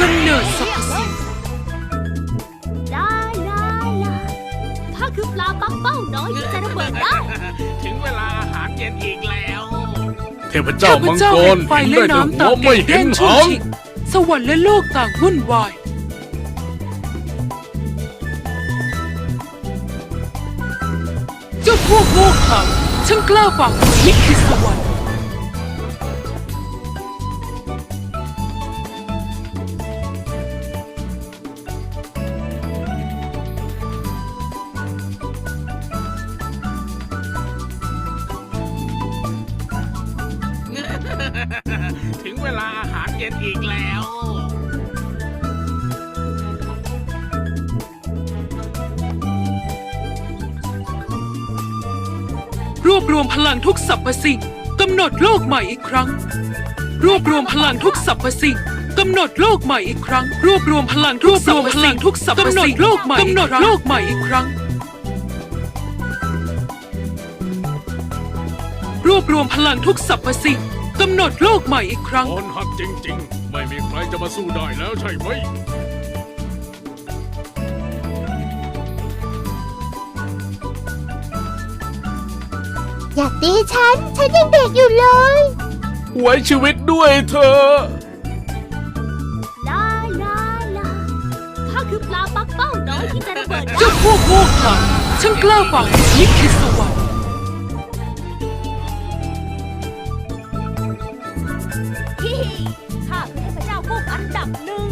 กำเนิดสรรพสิ่งลาลาลาข้าคือปลาปักเป้าน้อยที่จะระเบิดได้ ถึงเวลาอาหารเย็นอีกแล้ว เทพเจ้ามังกรไฟเห็นและได้แต่น้ำหัต่าวงไม่แก่เห็แย่นงช่วหางงชิงสวรรค์และโลกต่างวุ่นวาย เจ้าพวกโง่เขลาช่างกล้าฝังนี่คือสวรรค์ รวบรวมพลังทุกสรรพสิ่งกำหนดโลกใหม่อีกครั้ง รวบรวมพลังทุกสรรพสิ่งกำหนดโลกใหม่อีกครั้ง รวบรวมพลังทุกสรรพสิ่งทุกสรรพสิ่งกำหนดโลกใหม่กำหนดโลกใหม่อีกครั้ง รวบรวมพลังทุกสรรพสิ่งกำหนดโลกใหม่อีกครั้ง อ่อนหักจริง ๆ ไม่มีใครจะมาสู้ได้แล้วใช่ไหม อยากตีฉัน ฉันยังเด็กอยู่เลย ไว้ชีวิตด้วยเธอ ลาลาลาข้าคือปลาปักเป้าน้อยที่จะระเบิดได้เจ้าพวกโง่เขลาช่างกล้าฝังนี่คือสวรรค์ฮิฮิข้าคือเทพเจ้ากุ้งอันดับหนึ่ง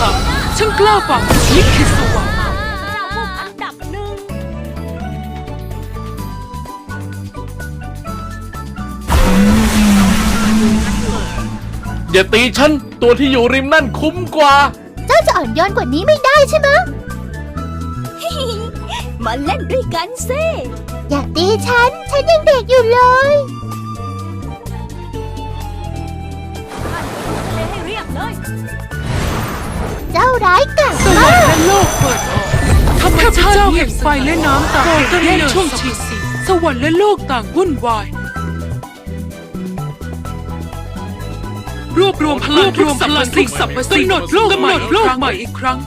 พวกโง่เขลาช่างกล้าฝังนี่คือสวรรค์ข้าคือเทพเจ้ากุ้งอันดับหนึ่งอย่าตีฉัน ตัวที่อยู่ริมนั่นคุ้มกว่า เจ้าจะอ่อนโยนกว่านี้ไม่ได้ใช่ไหมมาเล่นด้วยกันสิ อยากตีฉัน ฉันยังเด็กอยู่เลย เจ้าร้ายกาจสวรรค์และโลกเปิดออกธรรมชาติแห่งไฟและน้ำต่างแย่งช่วงชิงสวรรค์และโลกต่างวุ่นวาย รวบรวมพลังรวมพลังทุกสรรพสิ่งกำหนดโลกใหม่โลกใหม่อีกครั้ง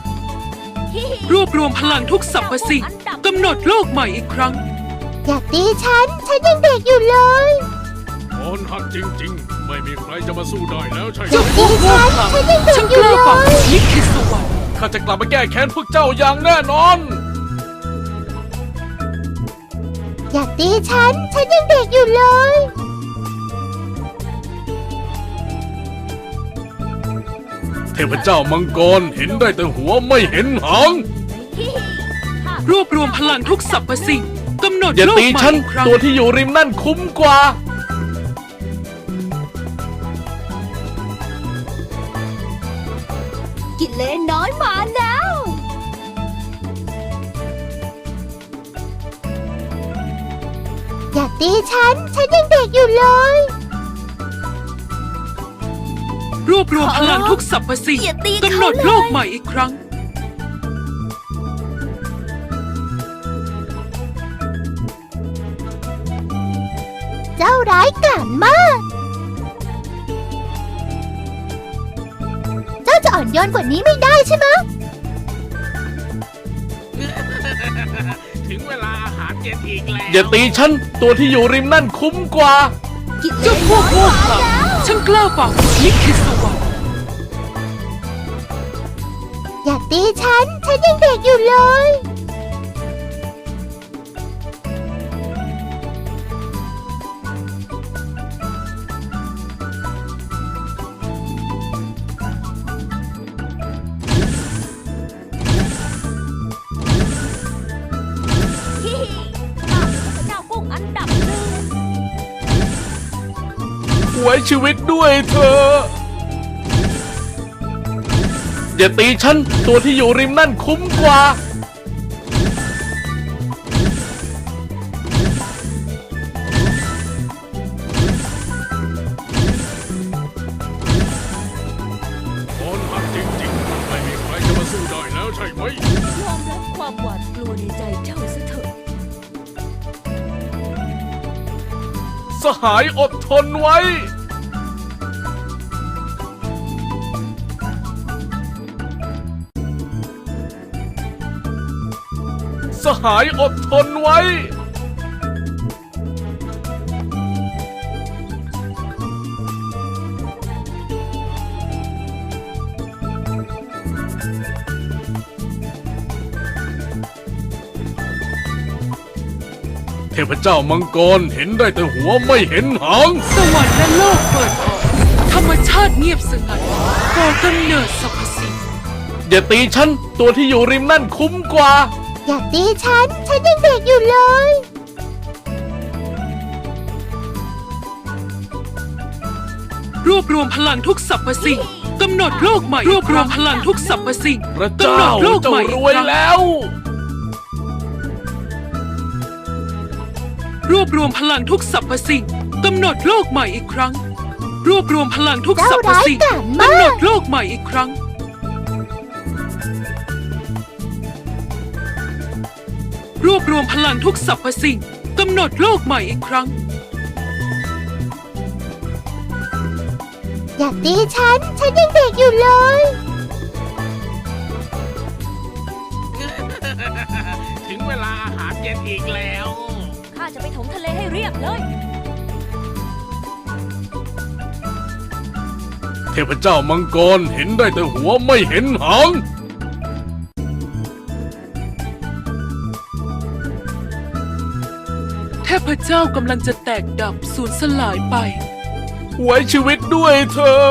รวบรวมพลังทุกสรรพสิ่งกำหนดโลกใหม่อีกครั้ง อยากตีฉัน ฉันยังเด็กอยู่เลย อ่อนหักจริงๆ ไม่มีใครจะมาสู้ได้แล้วใช่ไหมเจ้าพวกโง่เขลาฉันกล้าฝังนี่คือสวรรค์ข้าจะกลับมาแก้แค้นพวกเจ้าอย่างแน่นอน อยากตีฉัน ฉันยังเด็กอยู่เลย เทพเจ้ามังกรเห็นได้แต่หัวไม่เห็นหางรวบรวมพลังทุกสรรพสิ่งกำหนดอย่าโลกตีใหม่ฉัน อีกครั้ง ตัวที่อยู่ริมนั่นคุ้มกว่า เลนน้อยมาแล้ว อยากตีฉัน ฉันยังเด็กอยู่เลย รวบรวมพลังทุกสรรพสิ่งอย่าตีกำหนดเขาเลยโลกใหม่อีกครั้ง เจ้าร้ายกาจมาก อ่อนโยนกว่านี้ไม่ได้ใช่ไหมถึงเวลาอาหารเย็นอีกแล้วอย่าตีฉัน ตัวที่อยู่ริมนั่นคุ้มกว่า กิเลเจ้านพวกโง่เขลาช่างกล้าฝังนี่คือสวรรค์อยากตีฉัน ฉันยังเด็กอยู่เลย ไว้ชีวิตด้วยเธอ อย่าตีฉัน ตัวที่อยู่ริมนั่นคุ้มกว่า ตอนหลังจริงๆ ไม่มีใครจะมาสู้ได้แล้วใช่ไหม ยอมรับความหวาดกลัวในใจเจ้าซะเถอะ สหายอดทนไว้ สหายอดทนไว้ เทพเจ้ามังกรเห็นได้แต่หัวไม่เห็นหาง สวรรค์และโลกเปิดออกธรรมชาติเงียบสงัดก่อกำเนิดสรรพสิ่งอย่าตีฉัน ตัวที่อยู่ริมนั่นคุ้มกว่า อย่าตีฉัน ฉันยังเด็กอยู่เลย รวบรวมพลังทุกสรรพสิ่งกำหนดโลกใหม่ รวบรวมพลังทุกสรรพสิ่งพระกำหนเจ้าดโลกเจ้าใหม่รวยแล้ว รวบรวมพลังทุกสรรพสิ่งกำหนดโลกใหม่อีกครั้ง รวบรวมพลังทุกสรรพสิ่งเจ้าร้ายกาจมาก กำหนดโลกใหม่อีกครั้ง รวบรวมพลังทุกสรรพสิ่งกำหนดโลกใหม่อีกครั้ง อย่าตีฉัน ฉันยังเด็กอยู่เลย ถึงเวลาอาหารเย็นอีกแล้ว ข้าจะไปถมทะเลให้เรียบเลย เทพเจ้ามังกรเห็นได้แต่หัวไม่เห็นหาง เทพเจ้ากำลังจะแตกดับสูญสลายไป ไว้ชีวิตด้วยเธอ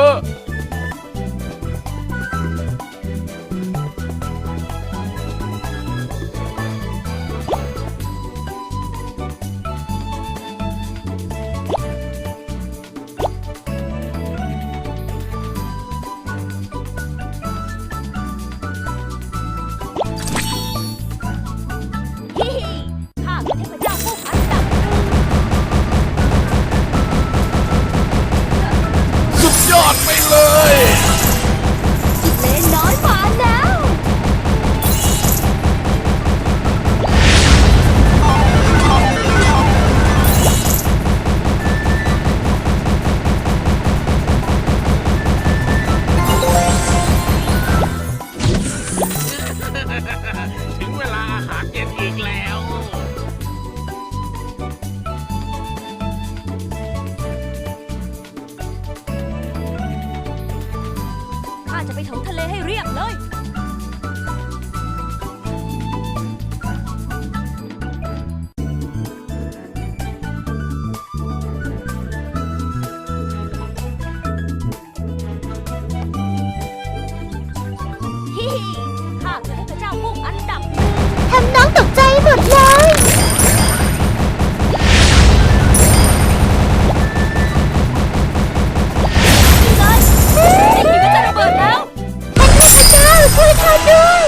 ช่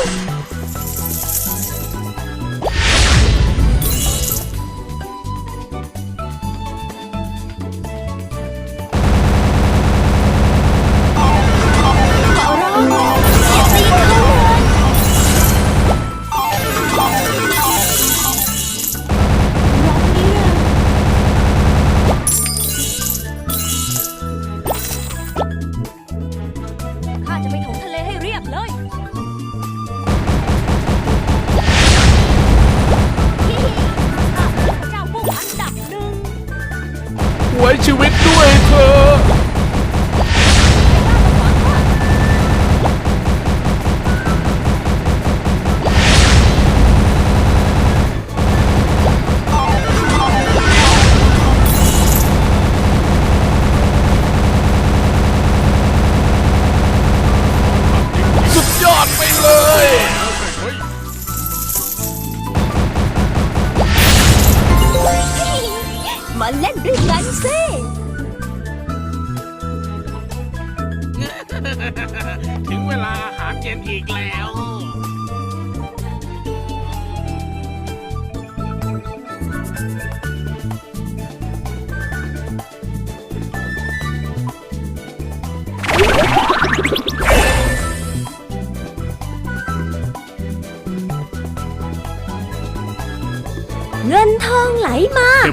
ชีวิตด้วยเธอ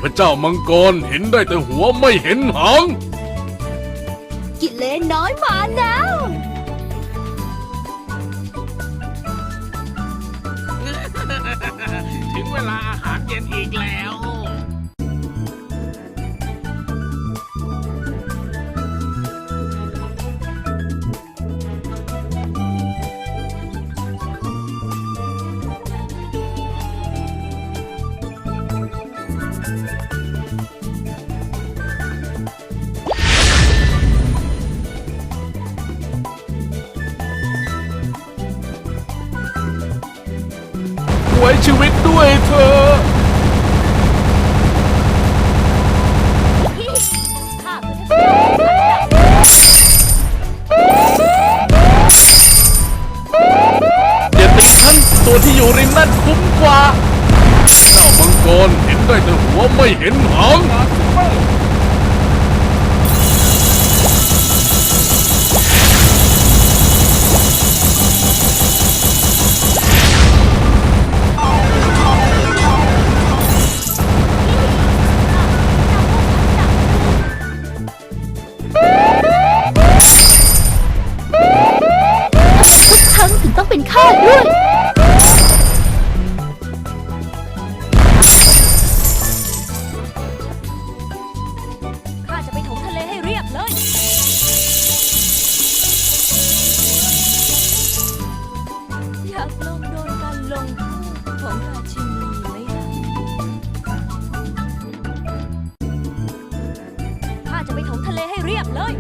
พเจ้ามังกรเห็นได้แต่หัวไม่เห็นหาง กิเลนน้อยมาแล้ว ถึงเวลาอาหารเย็นอีกแล้ว ไว้ชีวิตด้วยเธอเดับอย่าตีฉันตัวที่อยู่ริมนั่นคุ้มกว่า เจ้ามังกรเห็นได้แต่หัวไม่เห็นหาง เป็นข้าด้วย ข้าจะไปถมทะเลให้เรียบเลย อยากลองโดนการลงโทษของราชินีไหมล่ะ ข้าจะไปถมทะเลให้เรียบเลย